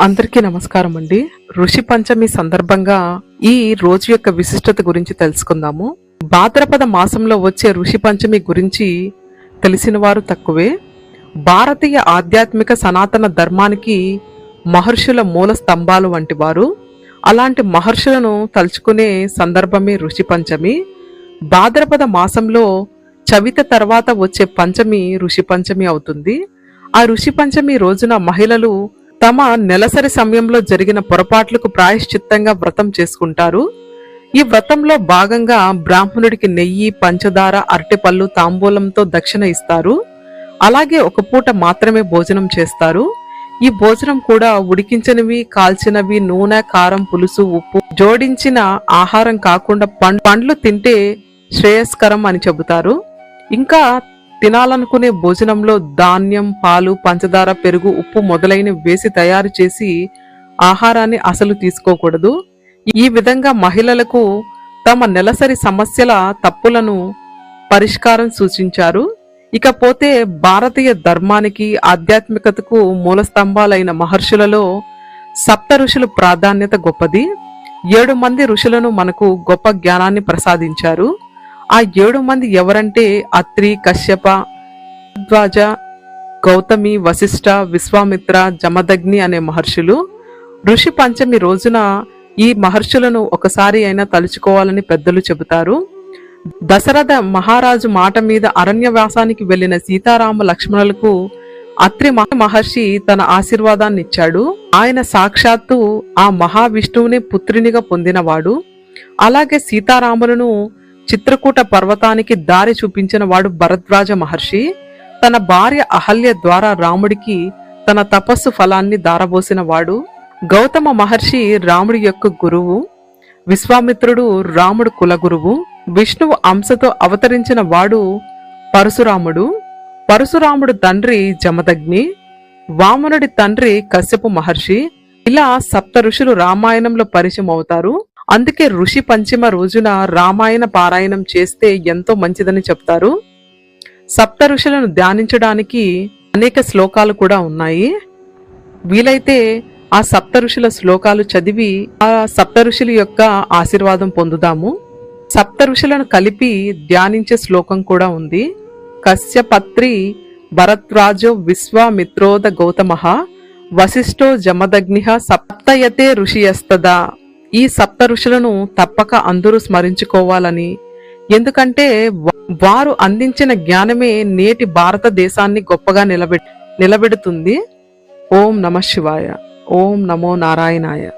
అందరికీ నమస్కారం అండి. ఋషి పంచమి సందర్భంగా ఈ రోజు యొక్క విశిష్టత గురించి తెలుసుకుందాము. భాద్రపద మాసంలో వచ్చే ఋషి పంచమి గురించి తెలిసిన వారు తక్కువే. భారతీయ ఆధ్యాత్మిక సనాతన ధర్మానికి మహర్షుల మూల స్తంభాలు వంటి వారు. అలాంటి మహర్షులను తలుచుకునే సందర్భమే ఋషి పంచమి. భాద్రపద మాసంలో చవిత తర్వాత వచ్చే పంచమి ఋషి పంచమి అవుతుంది. ఆ ఋషి పంచమి రోజున మహిళలు తమ నెలసరి సమయంలో జరిగిన పొరపాట్లకు ప్రాయశ్చిత్తంగా వ్రతం చేసుకుంటారు. ఈ వ్రతంలో భాగంగా బ్రాహ్మణుడికి నెయ్యి పంచదార అరటిపళ్ళు తాంబూలంతో దక్షిణ ఇస్తారు. అలాగే ఒక పూట మాత్రమే భోజనం చేస్తారు. ఈ భోజనం కూడా ఉడికించినవి కాల్చినవి నూనె కారం పులుసు ఉప్పు జోడించిన ఆహారం కాకుండా పండ్లు తింటే శ్రేయస్కరం అని చెబుతారు. ఇంకా తినాలనుకునే భోజనంలో ధాన్యం పాలు పంచదార పెరుగు ఉప్పు మొదలైనవి వేసి తయారు చేసి ఆహారాన్ని అసలు తీసుకోకూడదు. ఈ విధంగా మహిళలకు తమ నెలసరి సమస్యల తప్పులను పరిష్కారం సూచించారు. ఇకపోతే భారతీయ ధర్మానికి ఆధ్యాత్మికతకు మూలస్తంభాలైన మహర్షులలో సప్త ఋషులు ప్రాధాన్యత గొప్పది. ఏడు మంది ఋషులను మనకు గొప్ప జ్ఞానాన్ని ప్రసాదించారు. ఆ ఏడు మంది ఎవరంటే అత్రి కశ్యప ధ్వజ గౌతమి వశిష్ఠ విశ్వామిత్ర జమదగ్ని అనే మహర్షులు. ఋషి పంచమి రోజున ఈ మహర్షులను ఒకసారి అయినా తలుచుకోవాలని పెద్దలు చెబుతారు. దశరథ మహారాజు మాట మీద అరణ్యవాసానికి వెళ్ళిన సీతారామ లక్ష్మణులకు అత్రి మహర్షి తన ఆశీర్వాదాన్ని ఇచ్చాడు ఆయన సాక్షాత్తు ఆ మహావిష్ణువుని పుత్రునిగా పొందినవాడు. అలాగే సీతారాములను చిత్రకూట పర్వతానికి దారి చూపించిన వాడు భరద్వాజ మహర్షి. తన భార్య అహల్య ద్వారా రాముడికి తన తపస్సు ఫలాన్ని దారబోసిన వాడు. గౌతమ మహర్షి రాముడి యొక్క గురువు. విశ్వామిత్రుడు రాముడు కులగురువు. విష్ణువు అంశతో అవతరించిన వాడు పరశురాముడు. పరశురాముడు తండ్రి జమదగ్ని. వామనుడి తండ్రి కశ్యపు మహర్షి. ఇలా సప్త ఋషులు రామాయణంలో పరిచయం అవుతారు అందుకే ఋషి పంచమ రోజున రామాయణ పారాయణం చేస్తే ఎంతో మంచిదని చెప్తారు. సప్త ఋషులను ధ్యానించడానికి అనేక శ్లోకాలు కూడా ఉన్నాయి. వీలైతే ఆ సప్త ఋషుల శ్లోకాలు చదివి ఆ సప్త ఋషుల యొక్క ఆశీర్వాదం పొందుదాము. సప్త ఋషులను కలిపి ధ్యానించే శ్లోకం కూడా ఉంది. కశ్యపత్రి భరత్రాజో విశ్వామిత్రోద గౌతమ వశిష్ఠో జమదగ్ని సప్తయతే ఋషియస్తదా ఈ సప్త ఋషులను తప్పక అందరూ స్మరించుకోవాలని. ఎందుకంటే వారు అందించిన జ్ఞానమే నేటి భారతదేశాన్ని గొప్పగా నిలబె నిలబెడుతుంది. ఓం నమ శివాయ. ఓం నమో నారాయణాయ.